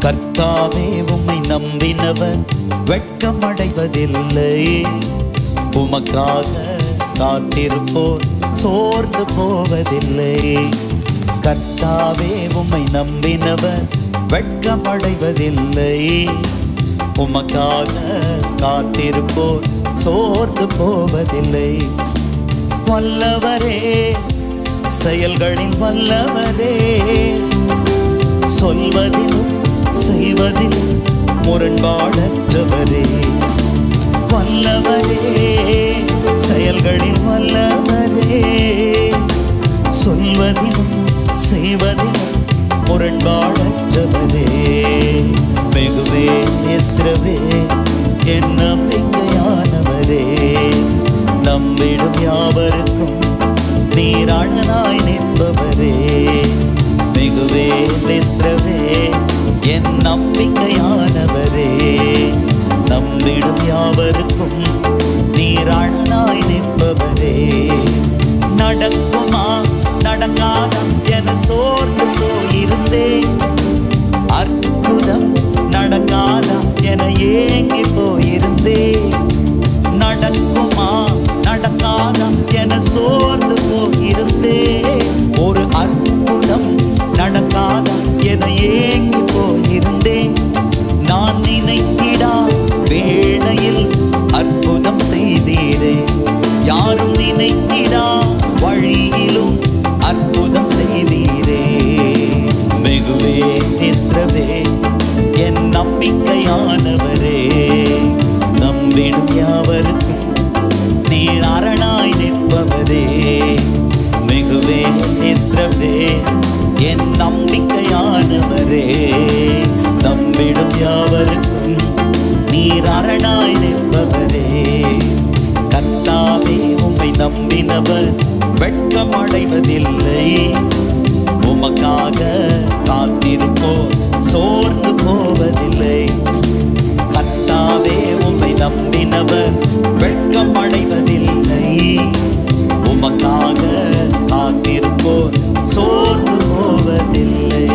கர்த்தாவே உம்மை நம்பினவர் வெட்கமடைவதில்லை. உமக்காக காத்திருப்போர் சோர்ந்து போவதில்லை. கர்த்தாவே உம்மை நம்பினவர் வெட்கமடைவதில்லை. உமக்காக காத்திருப்போர் சோர்ந்து போவதில்லை. வல்லவரே செயல்களின் வல்லவரே சொல்வதிலும் செய்வதில் முரண்பாடற்றவரே. வல்லவரே செயல்களில் வல்லவரே. சொல்வதிலும் செய்வதிலும் முரண்பாடற்றவரே. வெகுவே இஸ்ரவே நம்மிடம் யாவருக்கும் இஸ்ரவே என் நம்பிக்கையானவரே. நம்பிடும் யாவருக்கும் நீர் அரணாய் நிற்பவரே. மிகுவே இஸ்ரவே என் நம்பிக்கையானவரே. நம்பிடும் யாவருக்கும் நீர் அரணாய் நிற்பவரே. கர்த்தாவே உம்மை நம்பினவர் வெட்கம் அடைவதில்லை உமக்காக காத்திருப்போ சோர்ந்து போவதில்லை. கட்டாவே உம்மை நம்பினவர் வெட்கம் அடைவதில்லை. உமக்காக காத்திருப்போர் சோர்ந்து போவதில்லை.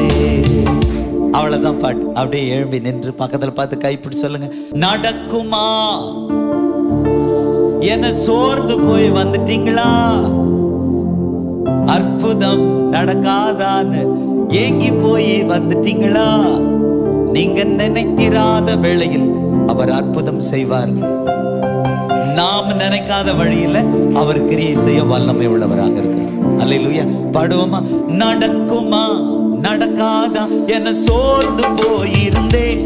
அவ்வளவுதான் பாட்டு. அப்படியே எழும்பி நின்று பக்கத்துல பார்த்து கைப்பிடி சொல்லுங்க. நடக்குமா? என சோர்ந்து போய் வந்துட்டீங்களா? நடக்காதான்னு ஏங்கி போய் வந்துட்டீங்களா? நீங்க நினைத்திராத வேளையில் அவர் அற்புதம் செய்வார். நாம் நினைக்காத வழியில அவர் கிரியை செய்ய வல்லமை உள்ளவராக இருக்கிறார். அல்லேலூயா. படுவோமா? நடக்குமா? நடக்காதா? என சோர்ந்து போயிருந்தேன்.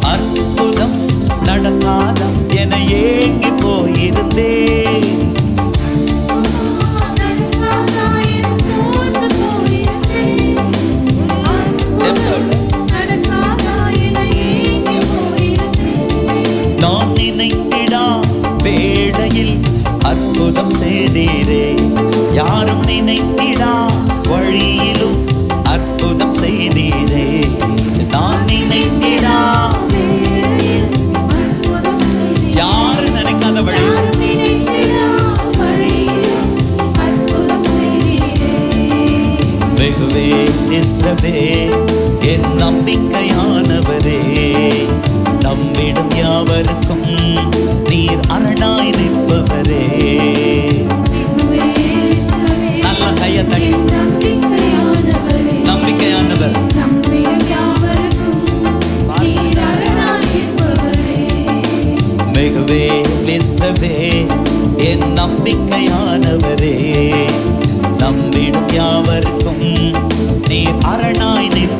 அற்புதம் நடக்காதா? என ஏங்கி போயிருந்தேன். செய்தீரே யாரும் நினைத்திடா வழியிலும் அற்புதம் செய்தீரே. நான் நினைத்திடா. யாரும் நினைக்காத வழியில் வெகுவே இஸ்ரவே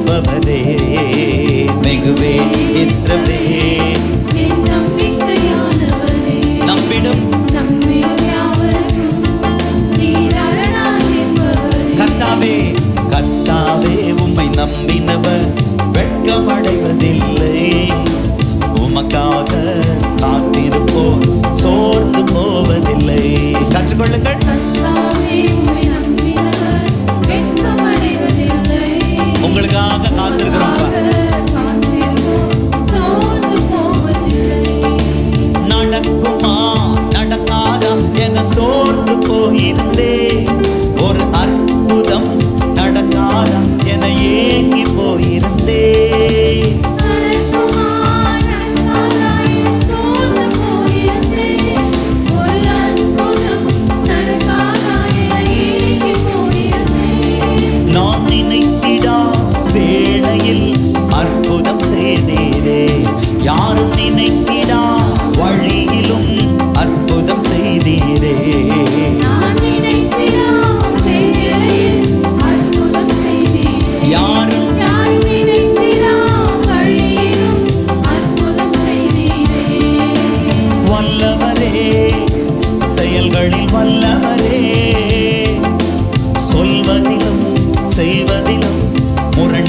நிற்பவரே மிகுவே இஸ்ரவே நம்பிடும். கர்த்தாவே கர்த்தாவே உம்மை நம்பினவர் வெட்கமடைவதில்லை. உமக்காக காத்திருப்போர் சோர்ந்து போவதில்லை. கற்றுக்கொள்ளுங்கள்.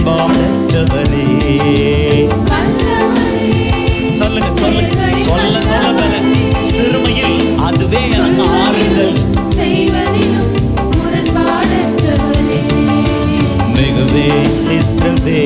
பாதற்றவனே சொல்லுங்க சொல்லுங்க. சொல்ல சொல்ல மேல சிறுமையில் அதுவே எனக்கு ஆறுதல். மிகவே இஸ்ரவே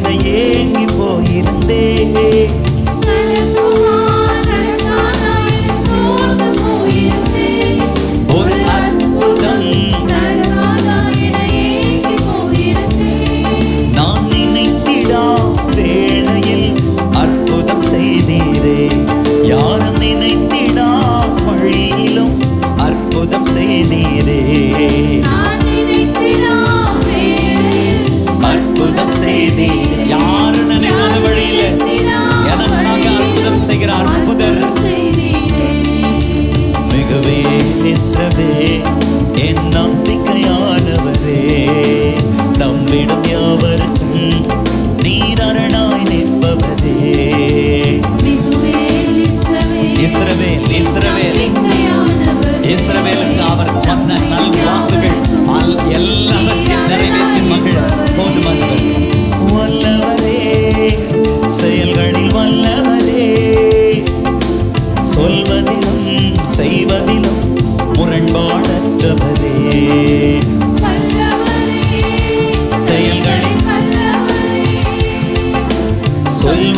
என ஏங்கி போயிருந்தேன்.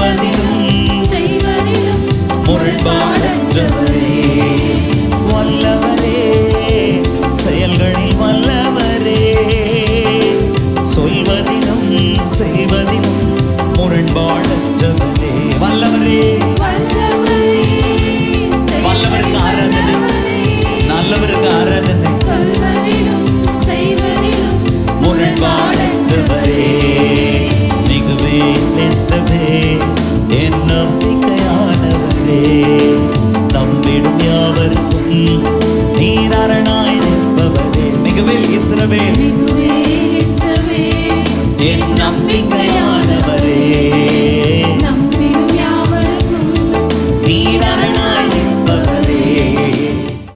சொல்வதிலும் முரண்பாடற்றவரே